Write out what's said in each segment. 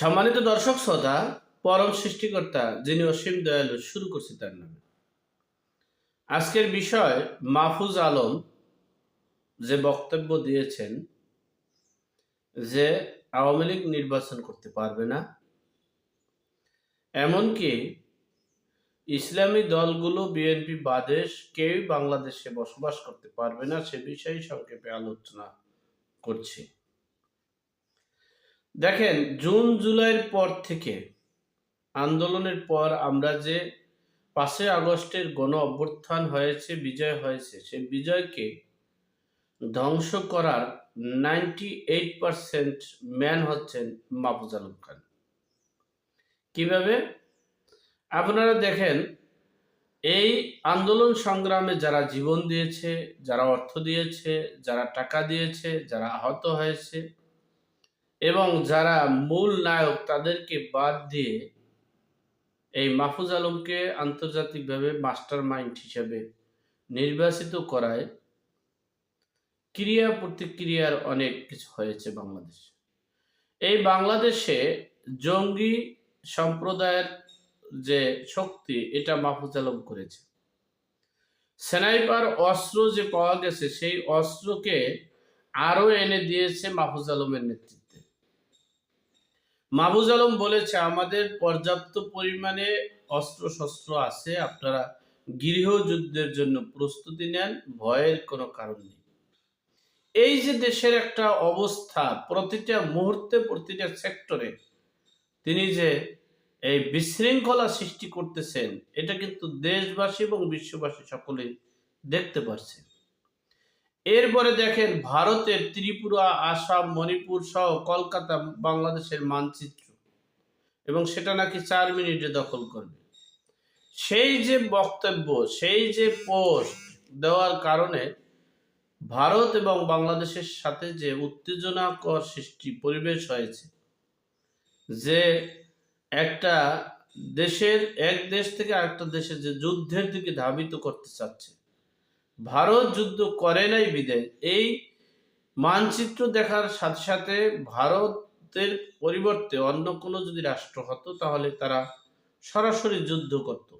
সম্মানিত দর্শক শ্রোতা, পরম সৃষ্টিকর্তা যিনি অসীম দয়ালু, শুরু করছি তার নামে। আজকের বিষয়, মাহফুজ আলম যে বক্তব্য দিয়েছেন যে আওয়ামী লীগ নির্বাচন করতে পারবে না, এমনকি ইসলামী দলগুলো বিএনপি বাদেশ কেউই বাংলাদেশে বসবাস করতে পারবে না, সে বিষয়ে সংক্ষেপে আলোচনা করছি। দেখেন, জুন, জুলাইয়ের পর থেকে আন্দোলনের পর আমরা যে পাঁচই আগস্টের গণ অভ্যুত্থান হয়েছে, বিজয় হয়েছে সেই বিজয়কে ধ্বংস করার নাইনটি এইট পারসেন্ট ম্যান হচ্ছেন মাহফুজ আলম খান। কীভাবে? আপনারা দেখেন, এই আন্দোলন সংগ্রামে যারা জীবন দিয়েছে, যারা অর্থ দিয়েছে, যারা টাকা দিয়েছে, যারা আহত হয়েছে এবং যারা মূল নায়ক তাদেরকে বাদ দিয়ে এই মাহফুজ আলমকে আন্তর্জাতিকভাবে মাস্টার মাইন্ড হিসেবে নির্বাচিত করায় ক্রিয়া প্রতিক্রিয়ার অনেক কিছু হয়েছে বাংলাদেশে। এই বাংলাদেশে জঙ্গি সম্প্রদায়ের যে শক্তি, এটা মাহফুজ আলম করেছে। স্নাইপার অস্ত্র যে পাওয়া গেছে, সেই অস্ত্রকে আরও এনে দিয়েছে মাহফুজ আলমের নেতৃত্বে। মাহফুজ আলম বলেছে, আমাদের পর্যাপ্ত পরিমাণে অস্ত্র শস্ত্র আছে, আপনারা গৃহযুদ্ধের জন্য প্রস্তুতি নেন, ভয়ের কোনো কারণ নেই। এই যে দেশের একটা অবস্থা, প্রতিটা মুহূর্তে প্রতিটা সেক্টরে তিনি যে এই বিশৃঙ্খলা সৃষ্টি করতেছেন, এটা কিন্তু দেশবাসী এবং বিশ্ববাসী সকলেই দেখতে পাচ্ছে এরপরে দেখেন ভারতের ত্রিপুরা, আসাম, মণিপুর সহ কলকাতা, বাংলাদেশের মানচিত্র। এবং সেটা নাকি চার মিনিটে দখল করবে। সেই যে বক্তব্য, সেই যে পোস্ট দেওয়ার কারণে ভারত এবং বাংলাদেশের সাথে যে উত্তেজনাকর সৃষ্টি, পরিবেশ হয়েছে, যে একটা দেশের, এক দেশ থেকে আরেকটা দেশে যে যুদ্ধের দিকে ধাবিত করতে চাচ্ছে ভারত যুদ্ধ করে নাই বিদেশ। এই মানচিত্র দেখার সাথে সাথে ভারতের পরিবর্তে অন্য কোনো যদি রাষ্ট্র হতো, তাহলে তারা সরাসরি যুদ্ধ করত।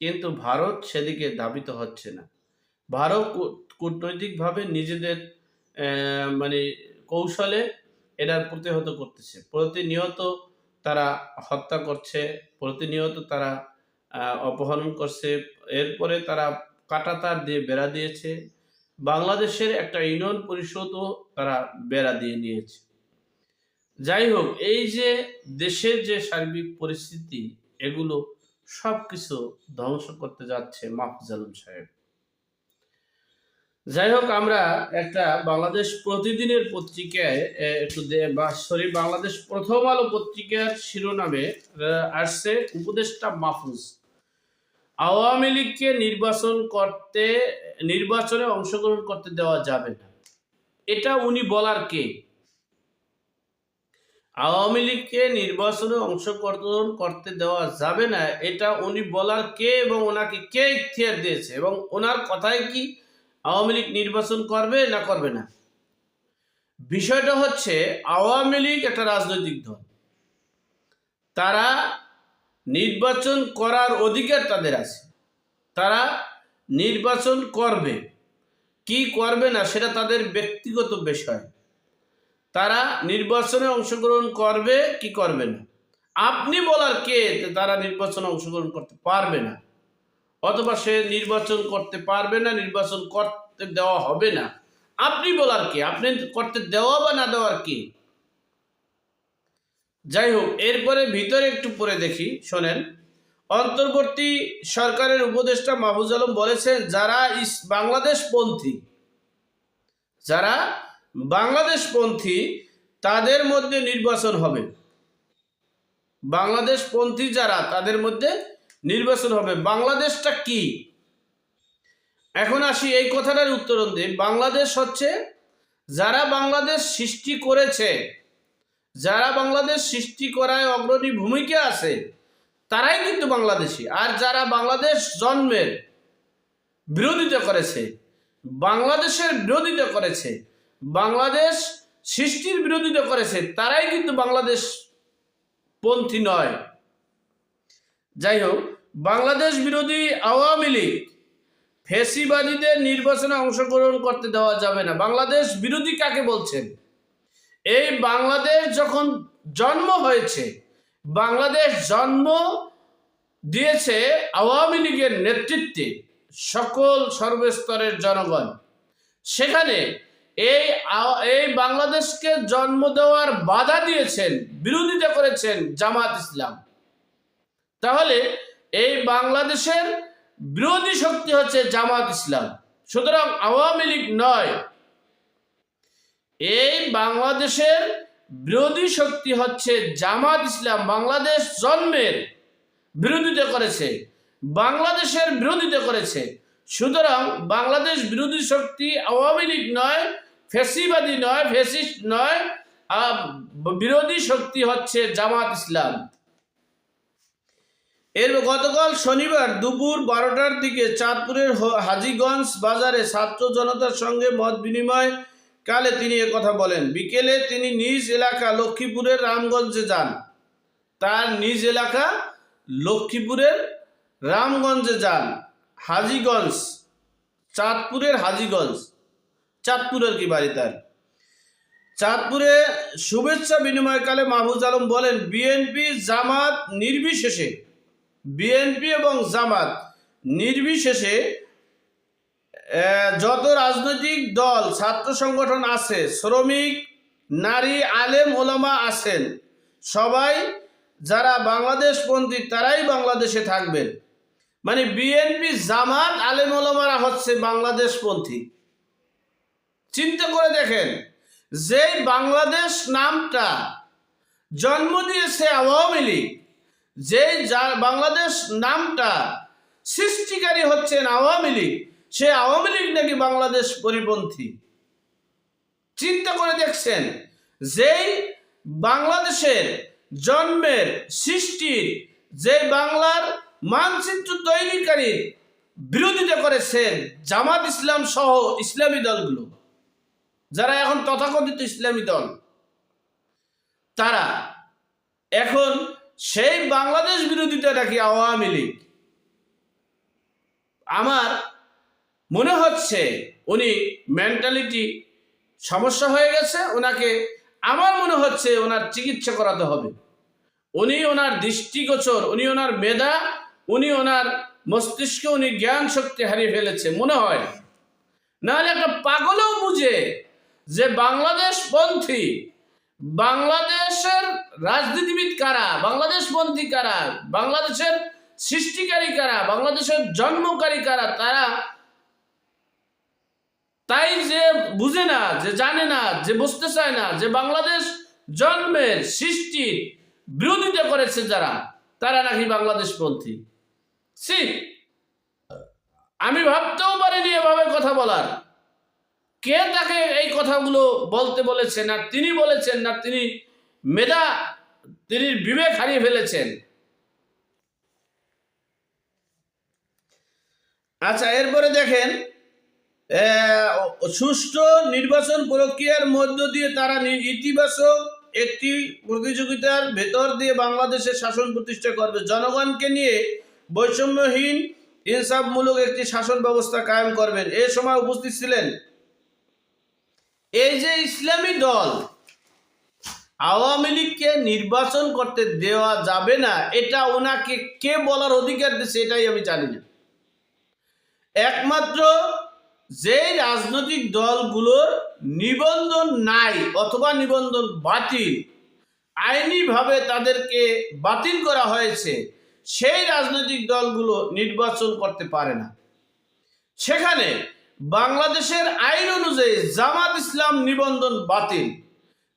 কিন্তু ভারত সেদিকে ধাবিত হচ্ছে না। ভারত কূটনৈতিকভাবে নিজেদের মানে কৌশলে এটার প্রতিহত করতেছে। প্রতিনিয়ত তারা হত্যা করছে, প্রতিনিয়ত তারা অপহরণ করছে। এরপরে তারা কাটাতার দিয়ে বেড়া দিয়েছে। বাংলাদেশের একটা ইউনিয়ন পরিষদও তারা বেড়া দিয়ে নিয়েছে। যাই হোক, এই যে দেশের যে সার্বিক পরিস্থিতি, এগুলো সব কিছু ধ্বংস করতে যাচ্ছে মাহফুজ আলম সাহেব। যাই হোক, আমরা একটা বাংলাদেশ প্রতিদিনের পত্রিকায় একটু সরি, বাংলাদেশ প্রথম আলো পত্রিকার শিরোনামে আসছে উপদেষ্টা মাহফুজ। আওয়ামী লীগকে নির্বাচন করতে, নির্বাচনে অংশগ্রহণ করতে দেওয়া যাবে না। এটা উনি বলার কে? আওয়ামী লীগকে নির্বাচনে অংশগ্রহণ করতে দেওয়া যাবে না, এটা উনি বলার কে এবং ওনাকে কে ইখতিয়ার দিয়েছে এবং ওনার কথায় কি আওয়ামী লীগ নির্বাচন করবে না করবে না? বিষয়টা হচ্ছে, আওয়ামী লীগ একটা রাজনৈতিক দল। তারা নির্বাচন করার অধিকার তাদের আছে। তারা নির্বাচন করবে। কি করবে না সেটা তাদের ব্যক্তিগত বিষয়। তারা নির্বাচনে অংশগ্রহণ করবে, কি করবে না। আপনি বলার কে তারা নির্বাচনে অংশগ্রহণ করতে পারবে না? অথবা সে নির্বাচন করতে পারবে না, নির্বাচন করতে দেওয়া হবে না। আপনি বলার কে? আপনি করতে দেওয়া বা না দেওয়ার কি? যাই হোক এরপরে ভিতরে একটু পরে দেখি, শোনেন। অন্তর্বর্তী সরকারের উপদেষ্টা মাহফুজ আলম বলেছেন যারা ইস, বাংলাদেশ পন্থী, যারা বাংলাদেশ পন্থী, তাদের মধ্যে নির্বাচন হবে। বাংলাদেশ পন্থী যারা, তাদের মধ্যে নির্বাচন হবে। বাংলাদেশটা কি? এখন আসি এই কথাটার উত্তরণ দিই বাংলাদেশ হচ্ছে, যারা বাংলাদেশ সৃষ্টি করেছে যারা বাংলাদেশ সৃষ্টি করায় অগ্রণী ভূমিকা আছে, তারাই কিন্তু বাংলাদেশি। আর যারা বাংলাদেশ জন্মের বিরোধিতা করেছে, বাংলাদেশের বিরোধিতা করেছে, বাংলাদেশ সৃষ্টির বিরোধিতা করেছে, তারাই কিন্তু বাংলাদেশ পন্থী নয়। যাই হোক, বাংলাদেশ বিরোধী আওয়ামী লীগ ফেসিবাদীদের নির্বাচনে অংশগ্রহণ করতে দেওয়া যাবে না। বাংলাদেশ বিরোধী কাকে বলছেন? এই বাংলাদেশ যখন জন্ম হয়েছে, বাংলাদেশ জন্ম দিয়েছে আওয়ামী লীগের নেতৃত্বে সকল সর্বস্তরের জনগণ। সেখানে এই এই বাংলাদেশকে জন্ম দেওয়ার বাধা দিয়েছেন, বিরোধিতা করেছেন জামাত ইসলাম। তাহলে এই বাংলাদেশের বিরোধী শক্তি হচ্ছে জামাত ইসলাম। সুতরাং আওয়ামী লীগ নয় এই বাংলাদেশের বিরোধী শক্তি হচ্ছে জামাত ইসলাম বাংলাদেশ জন্মের বিরোধিতা করেছে, বাংলাদেশের বিরোধিতা করেছে। সুতরাং বাংলাদেশ বিরোধী শক্তি আওয়ামী লীগ নয়, ফেসিবাদী নয়, ফেসিস্ট নয় বিরোধী শক্তি হচ্ছে জামাত ইসলাম। এর গতকাল শনিবার দুপুর বারোটার দিকে চাঁদপুরের হাজীগঞ্জ বাজারে ছাত্র জনতার সঙ্গে মত বিনিময় কালে তিনি কথা বলেন, বিকেলে তিনি নিজ এলাকা লক্ষ্মীপুরের রামগঞ্জে যান। তার নিজ এলাকা লক্ষ্মীপুরের রামগঞ্জে যান, হাজিগঞ্জ, চাঁদপুরের হাজীগঞ্জ। চাঁদপুরের কি বাড়ি তার? চাঁদপুরে শুভেচ্ছা বিনিময়কালে মাহবুজ আলম বলেন, বিএনপি জামাত নির্বিশেষে, বিএনপি এবং জামাত নির্বিশেষে যত রাজনৈতিক দল, ছাত্র সংগঠন আছে, শ্রমিক, নারী, আলেম, ওলামা আছেন, সবাই যারা বাংলাদেশপন্থী তারাই বাংলাদেশে থাকবেন। মানে বিএনপি জামাত, আলেম, ওলামারা হচ্ছে বাংলাদেশপন্থী চিন্তা করে দেখেন, যেই বাংলাদেশ নামটা জন্ম দিয়েছে আওয়ামী লীগ যা- বাংলাদেশ নামটা সৃষ্টিকারী হচ্ছেন আওয়ামী লীগ সে আওয়ামী লীগ নাকি বাংলাদেশ পরিপন্থী? চিন্তা করে দেখছেন, যেই বাংলাদেশের জন্মের সৃষ্টির যে বাংলার মানচিত্র তৈরিকারীর বিরোধিতা করেছে জামাত ইসলাম সহ ইসলামী দলগুলো, যারা এখন তথাকথিত ইসলামী দল, তারা এখন সেই বাংলাদেশ বিরোধিতা নাকি আওয়ামী লীগ? আমার মনে হচ্ছে উনি মেন্টালিটি সমস্যা হয়ে গেছে, ওনাকে আমার মনে হচ্ছে ওনার চিকিৎসা করাতে হবে। উনি ওনার দৃষ্টিগোচর, উনি ওনার মেধা, উনি ওনার মস্তিষ্কে উনি জ্ঞান শক্তি হারিয়ে ফেলেছে, মনে হয়। নাহলে একটা পাগলও বুঝে যে বাংলাদেশ পন্থী, বাংলাদেশের রাজনীতিবিদ কারা, বাংলাদেশ পন্থী কারা, বাংলাদেশের সৃষ্টিকারী কারা, বাংলাদেশের জন্মকারী কারা, তারা তাই যে বুঝে না, যে জানে না, যে বুঝতে চায় না যে বাংলাদেশ জন্মের সৃষ্টির বিরোধিতা করেছে যারা, তারা নাকি বাংলাদেশ পন্থী আমি ভাবতেও পারিনি এভাবে কথা বলার। কে তাকে এই কথাগুলো বলতে বলেছেন না তিনি বলেছেন, না তিনি মেধা, তিনি বিবেক হারিয়ে ফেলেছেন? আচ্ছা এরপরে দেখেন সুষ্ঠু নির্বাচন প্রক্রিয়ার মধ্য দিয়ে তারা ইতিবাচক একটি প্রতিযোগিতার ভেতর দিয়ে বাংলাদেশের শাসন প্রতিষ্ঠা করবে। জনগণকে নিয়ে বৈষম্যহীন, ইনসাফমূলক একটি শাসন ব্যবস্থা কায়েম করবেন। এ সময় উপস্থিত ছিলেন এই যে ইসলামী দল, আওয়ামী লীগকে নির্বাচন করতে দেওয়া যাবে না, এটা ওনাকে কে বলার অধিকার দিচ্ছে এটাই আমি জানি না। একমাত্র যে রাজনৈতিক দলগুলোর নিবন্ধন নাই অথবা নিবন্ধন বাতিল, আইনিভাবে তাদেরকে বাতিল করা হয়েছে, সেই রাজনৈতিক দলগুলো নির্বাচন করতে পারে না। সেখানে বাংলাদেশের আইন অনুযায়ী জামাত ইসলাম নিবন্ধন বাতিল,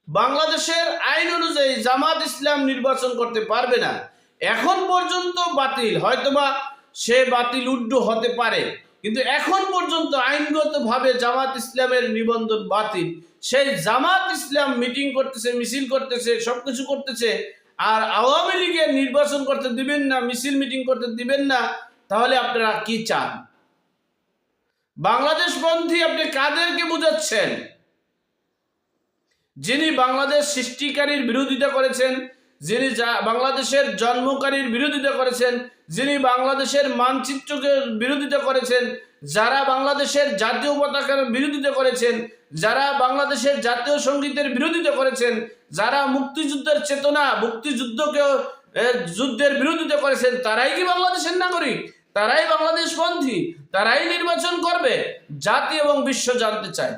বাংলাদেশের আইন অনুযায়ী জামাত ইসলাম নির্বাচন করতে পারবে না। এখন পর্যন্ত বাতিল, হয়তোবা সে বাতিল উড্ড হতে পারে কিন্তু এখন পর্যন্ত আইনগতভাবে জামাত ইসলামের নিবন্ধন বাতিল। সেই জামাত ইসলাম মিটিং করতেছে, মিছিল করতেছে, সবকিছু করতেছে, আর আওয়ামী লীগের নির্বাচন করতে দিবেন না, মিছিল মিটিং করতে দিবেন না, তাহলে আপনারা কি চান? বাংলাদেশ পন্থী আপনি কাদেরকে বুঝাচ্ছেন? যিনি বাংলাদেশ সৃষ্টিকারীর বিরোধিতা করেছেন যিনি যা- বাংলাদেশের জন্মকারীর বিরোধিতা করেছেন, যিনি বাংলাদেশের মানচিত্রকে বিরোধিতা করেছেন, যারা বাংলাদেশের জাতীয় পতাকার বিরোধিতা করেছেন, যারা বাংলাদেশের জাতীয় সঙ্গীতের বিরোধিতা করেছেন, যারা মুক্তিযুদ্ধের চেতনা, মুক্তিযুদ্ধকে যুদ্ধের বিরোধিতা করেছেন, তারাই কি বাংলাদেশের নাগরিক? তারাই বাংলাদেশ পন্থী? তারাই নির্বাচন করবে? জাতি এবং বিশ্ব জানতে চায়।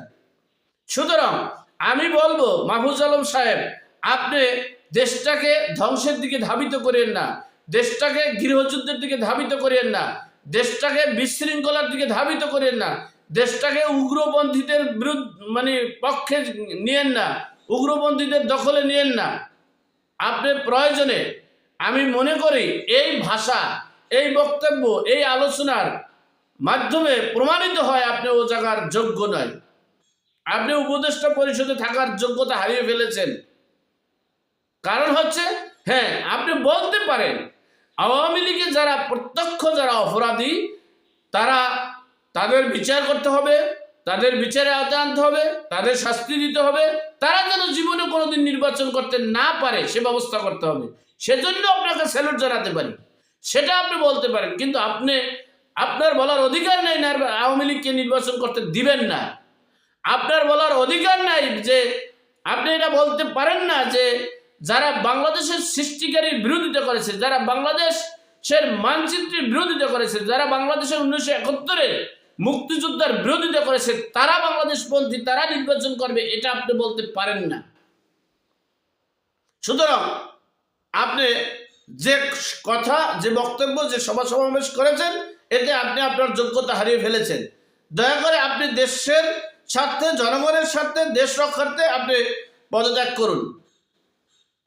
সুতরাং আমি বলব, মাহফুজ আলম সাহেব, আপনি দেশটাকে ধ্বংসের দিকে ধাবিত করেন না। দেশটাকে গৃহযুদ্ধের দিকে ধাবিত করেন না। দেশটাকে বিশৃঙ্খলার দিকে ধাবিত করেন না। দেশটাকে উগ্রপন্থীদের বিরুদ্ধ মানে পক্ষে নিয়েন না। উগ্রপন্থীদের দখলে নিয়েন না। আপনি প্রয়োজনে আমি মনে করি এই ভাষা, এই বক্তব্য, এই আলোচনার মাধ্যমে প্রমাণিত হয় আপনি ও জায়গার যোগ্য নয়। আপনি উপদেষ্টা পরিষদে থাকার যোগ্যতা হারিয়ে ফেলেছেন। কারণ হচ্ছে হ্যাঁ আপনি বলতে পারেন, আওয়ামী লীগে যারা প্রত্যক্ষ যারা অপরাধী, তারা তাদের বিচার করতে হবে, তাদের বিচারে আওতায় আনতে হবে, তাদের শাস্তি দিতে হবে, তারা যেন জীবনে কোনোদিন নির্বাচন করতে না পারে, সে ব্যবস্থা করতে হবে। সেজন্য আপনাকে স্যালুট জানাতে পারি। সেটা আপনি বলতে পারেন, কিন্তু আপনি, আপনার বলার অধিকার নেই আওয়ামী লীগকে নির্বাচন করতে দিবেন না। আপনার বলার অধিকার নাই যে, আপনি এটা বলতে পারেন না যে যারা বাংলাদেশের সৃষ্টিকারীর বিরোধিতা করেছে, যারা বাংলাদেশের মানচিত্রের বিরোধিতা করেছে, যারা বাংলাদেশের উনিশশো একাত্তরের মুক্তিযোদ্ধার বিরোধিতা করেছে, তারা বাংলাদেশ পন্থী তারা নির্বাচন করবে, এটা আপনি বলতে পারেন না। সুতরাং আপনি যে কথা, যে বক্তব্য, যে সভা সমাবেশ করেছেন, এতে আপনি আপনার যোগ্যতা হারিয়ে ফেলেছেন। দয়া করে আপনি দেশের স্বার্থে, জনগণের স্বার্থে, দেশ রক্ষার্থে আপনি পদত্যাগ করুন।